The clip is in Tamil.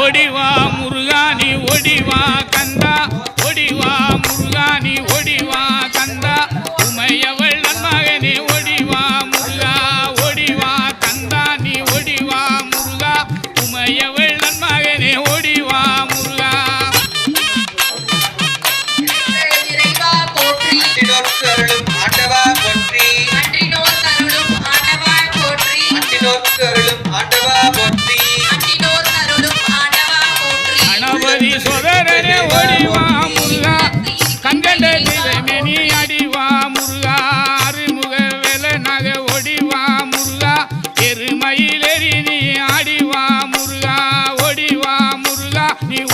ஓடிவா முருகானி ஓடிவா கந்தா. ஓடிவா முருகானி ஓடிவா கந்தா. உமையவள் நன்மகனே ஓடிவா முருகா. ஓடிவா கந்தா நீ ஓடிவா முருகா. உமையவள் நன்மகனே ஓடிவா முருகா. ஆண்டவா போற்றி. ஆண்டவா போற்றி. new